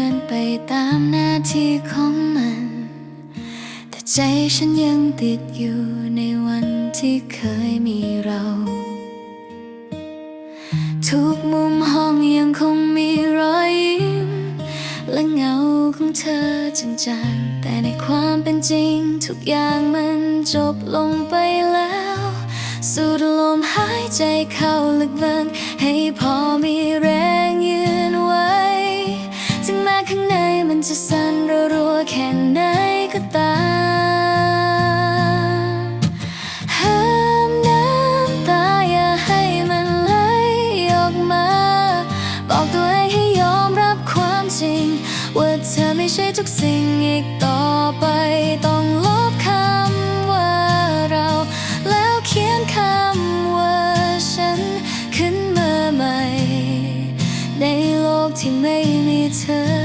ินไปตามหน้าที่ของมัน แต่ใจฉันยังติดอยู่ในวันที่เคยมีเรา ทุกมุมห้องยังคงมีรอยยิ้ม และเงาของเธอจางๆ แต่ในความเป็นจริง ทุกอย่างมันจบลงไปแล้ว สูดลมหายใจเข้าลึกๆให้พอมีแรง จะสั่นรัวๆแค่ไหนก็ตามห้ามน้ำตาอย่าให้มันไหลออกมา บอกตัวเองให้ยอมรับความจริง ว่าเธอไม่ใช่ทุกสิ่งอีกต่อไปต้องลบคำว่าเรา แล้วเขียนคำว่าฉันขึ้นมาใหม่ ในโลกที่ไม่มีเธอ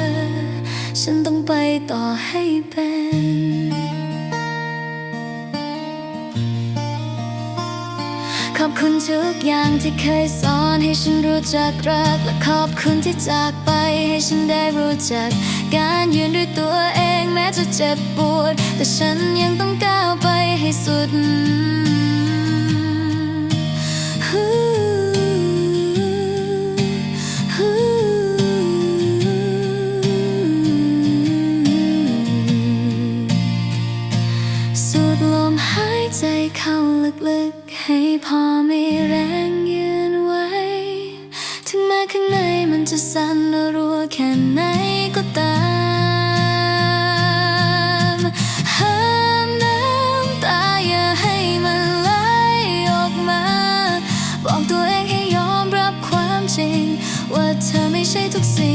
ฉันต้องไปต่อให้เป็น ขอบคุณทุกอย่างที่เคยสอนให้ฉันรู้จักรัก และขอบคุณที่จากไปให้ฉันได้รู้จัก การยืนด้วยตัวเองแม้จะเจ็บปวด แต่ฉันยังต้องก้าวไปให้สุด ลึกๆ ให้พอมีแรงยืนไว้ ถึงแม้ข้างในมันจะสั่นรัวแค่ไหนก็ตามห้ามน้ำตาอย่าให้มันไหลออกมา บอกตัวเองให้ยอมรับความจริง ว่าเธอไม่ใช่ทุกสิ่ง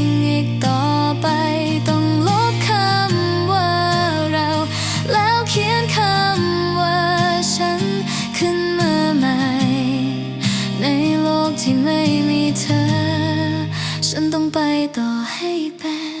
ที่ไม่มีเธอ ฉันต้องไปต่อให้เป็น